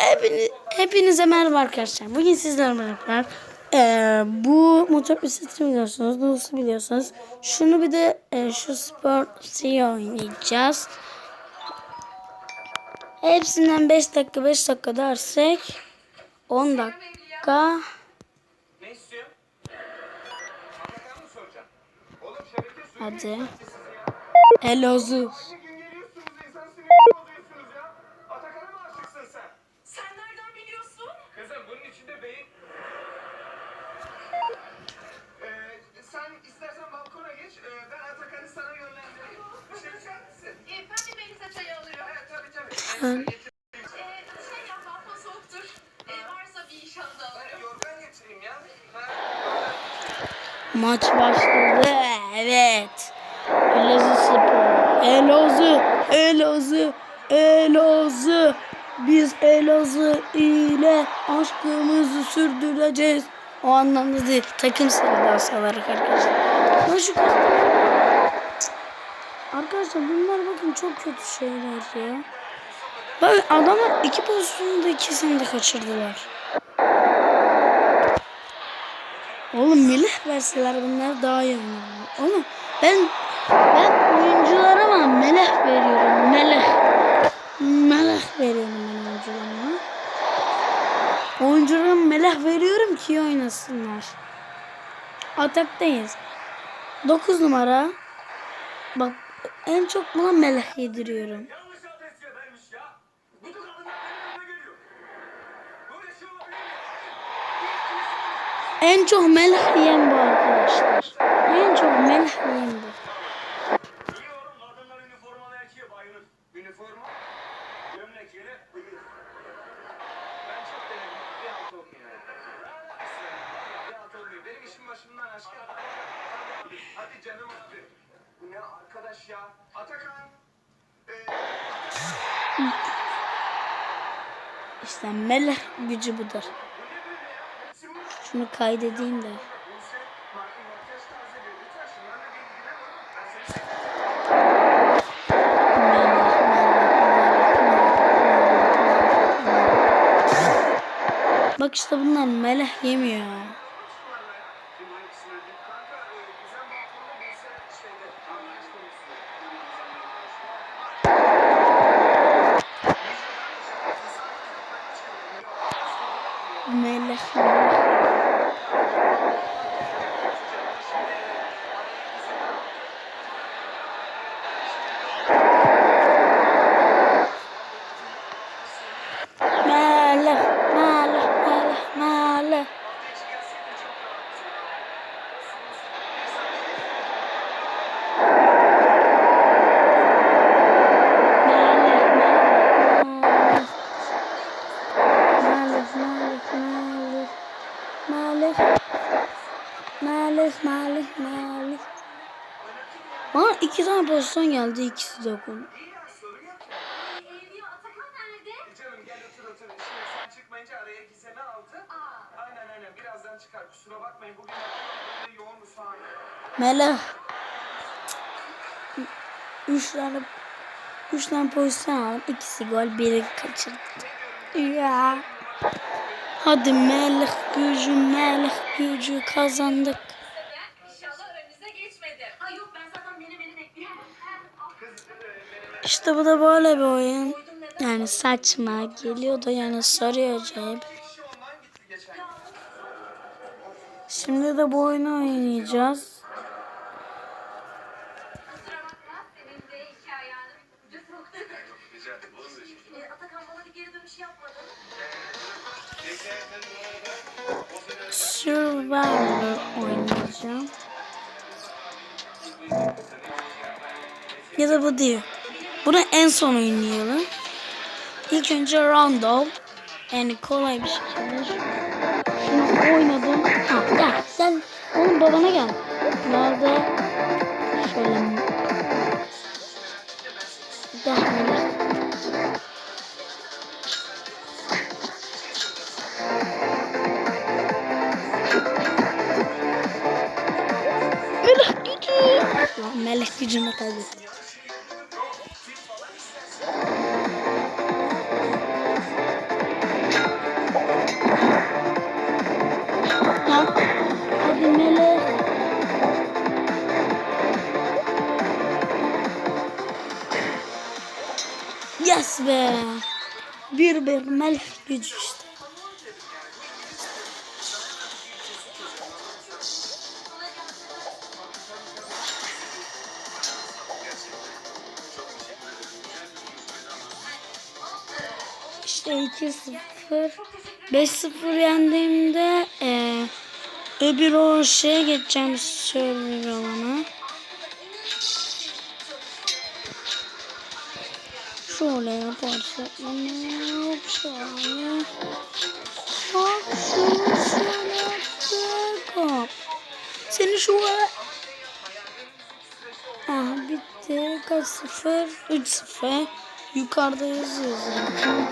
Hepiniz, hepinize merhaba arkadaşlar. Bugün sizlerle beraber eee, bu motor bisikleti biliyorsunuz. Nasıl biliyorsunuz. Şunu bir de eee, şu spor şey oynayacağız. Hepsinden 5 dakika 5 dakika dersek 10 dakika Ne istiyor? Ha? Maç başladı. Evet. Elazığ Spor. Elazığ. Elazığ. Elazığ. Biz Elazığ ile aşkımızı sürdüreceğiz. O anlamda değil. Takım sevdası olarak arkadaşlar. Ya şu Arkadaşlar bunlar bakın çok kötü şeyler ya. Bak adamlar iki pozisyonu da ikisini de kaçırdılar. Oğlum milih verseler bunlar daha iyi oynarlar. Oğlum ben ben oyunculara ama meleh veriyorum. Meleh. Meleh veriyorum ben oyuncularıma. Oyuncularıma meleh veriyorum ki oynasınlar. Ataktayız. 9 numara. Bak en çok buna meleh yediriyorum. En çok meleh yiyen bu arkadaşlar. En çok meleh yiyen bu. Hadi, canım abi. Ne arkadaş ya? Atakan. Ee, İşte meleh gücü budur. Şunu kaydedeyim de. Bak işte bunlar meleh yemiyor. Kim hangisini ödeyeyim? Kanka, e, Gizem balkonda Buse şeyde, arkadaş konuşuyor. Meleh meleh. Meleh meleh meleh meleh. Meleh meleh. Meleh meleh meleh. Meleh. Meleh meleh meleh. Bana iki tane pozisyon geldi ikisi de gol. Ee, ya Atakan nerede? Canım gel otur otur. Şimdi sen çıkmayınca araya Gizem'i aldı. Aa, Aynen aynen birazdan çıkar. Kusura bakmayın bugün böyle yoğun bir sahne. Meleh. Üç tane üç tane pozisyon aldım. İkisi gol, biri kaçırdı. Ya. Hadi melek gücü, melek gücü kazandık. İşte bu da böyle bir oyun. Yani saçma geliyor da yani sarıyor acayip. Şimdi de bu oyunu oynayacağız. Survivor oynayacağım. Ya da bu değil. Bunu en son oynayalım. İlk önce Rondo. Yani kolay bir şekilde. Şunu oynadım. Ha, gel. Gel. Oğlum babana gel. Nerede? Şöyle. Gel. Melih. Melih gücü. Melih gücünü kaybettim. Bir bir melek gücü işte. İşte 2-0 5-0 yendiğimde eee öbür o şeye geçeceğim server alana. Şöyle bunu şöyle. Hop. Seni şöyle. Ah bitti. Kaç sıfır? 3 sıfır. Yukarıda yazıyor zaten.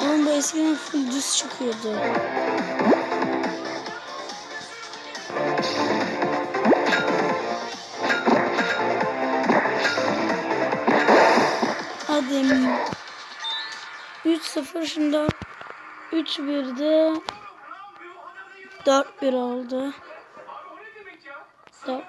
Oğlum bu eskiden düz çıkıyordu. 3-0 şimdi 3-1'de 4-1 oldu. Abi o ne demek ya? 4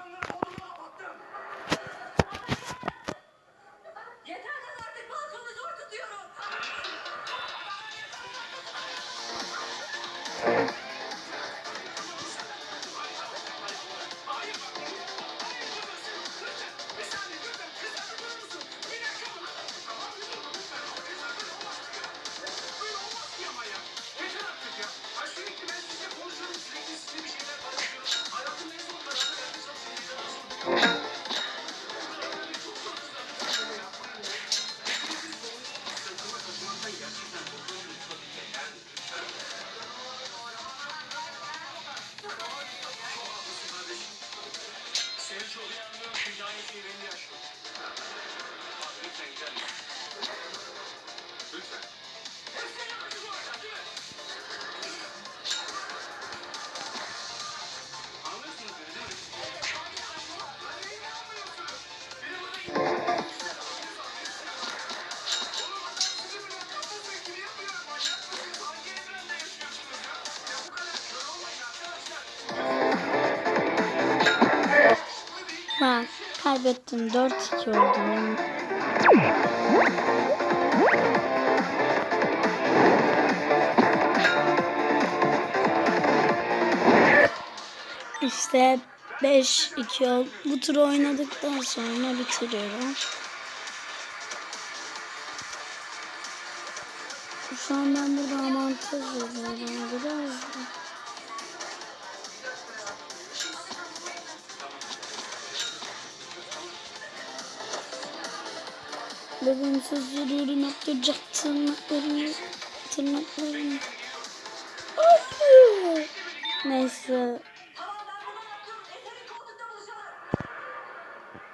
kaybettim 4-2 oldu. İşte 5-2 oldu. Bu turu oynadıktan sonra bitiriyorum. Şu an ben burada avantaj oluyorum biraz da.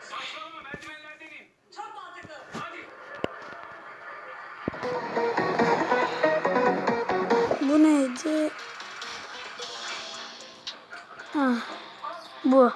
Saçmalama merdivenlerden in. Çok mantıklı. Hadi. bu neydi? Ah bu.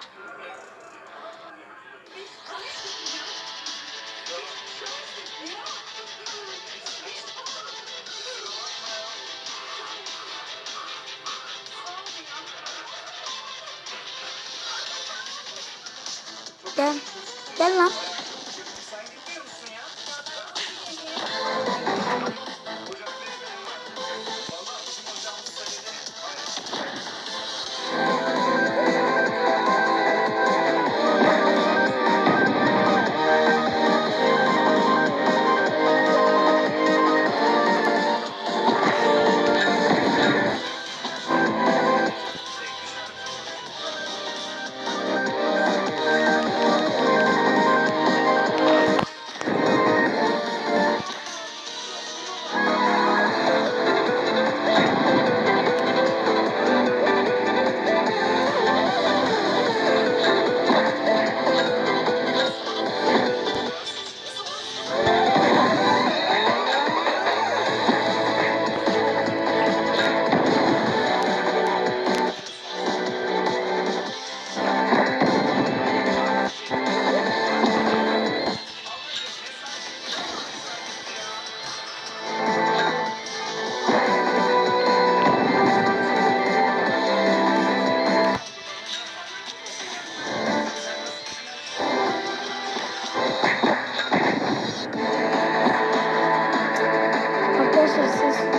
narcissist.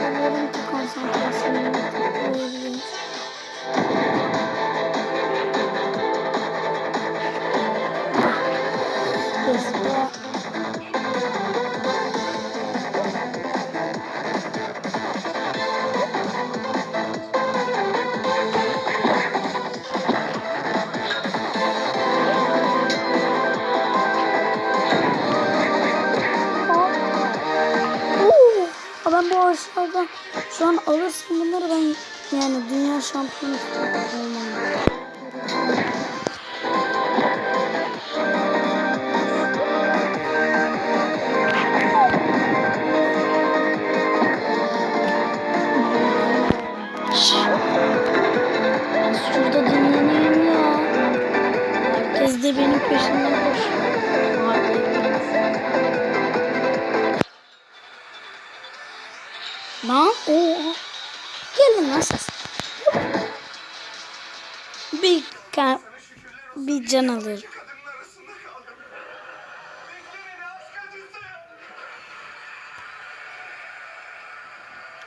Ben bu aşağıda şu an alırsın bunları ben yani dünya şampiyonu olmam. Şurada dinleneyim ya. Herkes de benim peşimden can alır. Kadının arasında kaldım. Bekle beni aşk acısı.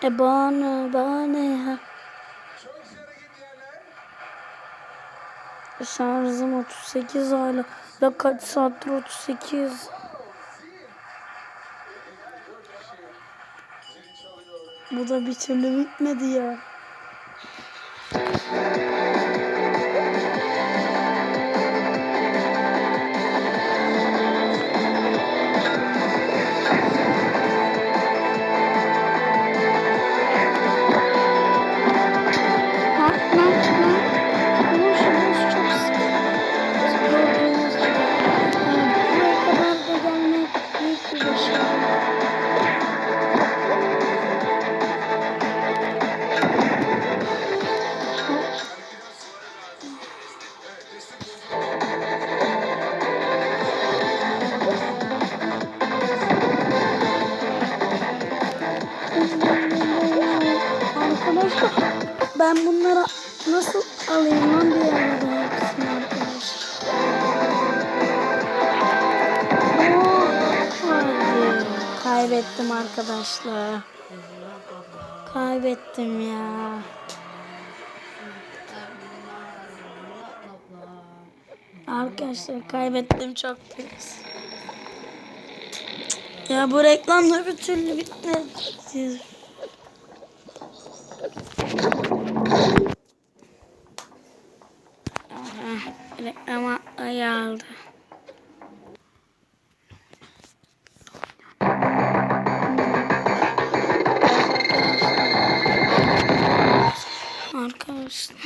E bana bana ya. Şarjım 38 hala. Ya kaç saattir 38. Bu da bir türlü bitmedi ya. Arkadaşlar. Kaybettim ya. Arkadaşlar kaybettim çok pis. Ya bu reklamlar bir türlü bitmedi. Arkadaşlar.